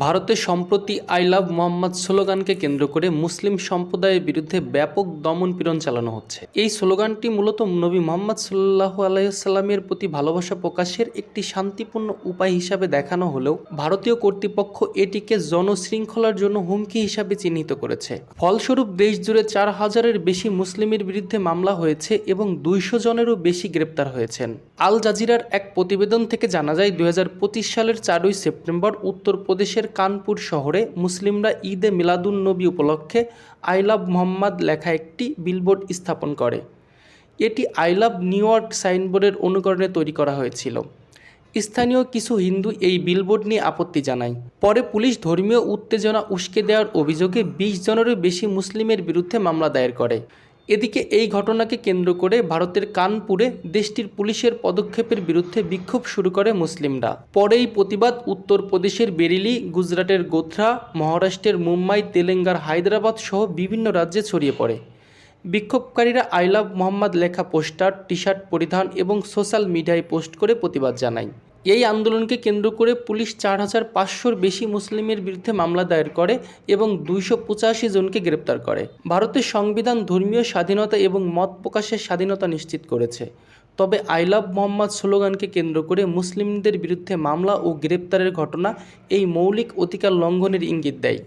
ভারতে সম্প্রতি I love Mohammad স্লোগানকে কেন্দ্র করে মুসলিম সম্প্রদায়ের বিরুদ্ধে ব্যাপক দমন পীড়ন চালানো হচ্ছে। এই স্লোগানটি মূলত নবী মোহাম্মদ সাল্লাহ আলাইসাল্লামের প্রতি ভালোবাসা প্রকাশের একটি শান্তিপূর্ণ উপায় হিসাবে দেখানো হলেও ভারতীয় কর্তৃপক্ষ এটিকে জনশৃঙ্খলার জন্য হুমকি হিসাবে চিহ্নিত করেছে। ফলস্বরূপ দেশ জুড়ে চার হাজারের বেশি মুসলিমের বিরুদ্ধে মামলা হয়েছে এবং দুইশো জনেরও বেশি গ্রেপ্তার হয়েছেন। আল জাজিরার এক প্রতিবেদন থেকে জানা যায়, দুই হাজার পঁচিশ সালের চারই সেপ্টেম্বর উত্তরপ্রদেশের কানপুর শহরে মুসলিমরা ঈদে মিলাদুন নবী উপলক্ষে আই লাভ মোহাম্মদ লেখা একটি বিলবোর্ড স্থাপন করে। এটি আই লাভ নিউ ইয়র্ক সাইনবোর্ডের অনুকরণে তৈরি করা হয়েছিল। স্থানীয় কিছু হিন্দু এই বিলবোর্ড নিয়ে আপত্তি জানায়। পরে পুলিশ ধর্মীয় উত্তেজনা উস্কে দেওয়ার অভিযোগে বিশ জনেরও বেশি মুসলিমের বিরুদ্ধে মামলা দায়ের করে। এদিকে এই ঘটনাকে কেন্দ্র করে ভারতের কানপুরে দেশটির পুলিশের পদক্ষেপের বিরুদ্ধে বিক্ষোভ শুরু করে মুসলিমরা। পরেই প্রতিবাদ উত্তরপ্রদেশের বেরিলি, গুজরাটের গোথরা, মহারাষ্ট্রের মুম্বাই তেলেঙ্গার হায়দ্রাবাদ সহ বিভিন্ন রাজ্যে ছড়িয়ে পড়ে। বিক্ষোভকারীরা আই লাভ মোহাম্মদ লেখা পোস্টার টি শার্ট পরিধান এবং সোশ্যাল মিডিয়ায় পোস্ট করে প্রতিবাদ জানায়। এই আন্দোলনকে কেন্দ্র করে পুলিশ চার হাজার পাঁচশোর বেশি মুসলিমের বিরুদ্ধে মামলা দায়ের করে এবং দুইশো পঁচাশি জনকে গ্রেপ্তার করে। ভারতের সংবিধান ধর্মীয় স্বাধীনতা এবং মত প্রকাশের স্বাধীনতা নিশ্চিত করেছে। তবে আই লাভ মোহাম্মদ স্লোগানকে কেন্দ্র করে মুসলিমদের বিরুদ্ধে মামলা ও গ্রেপ্তারের ঘটনা এই মৌলিক অধিকার লঙ্ঘনের ইঙ্গিত দেয়।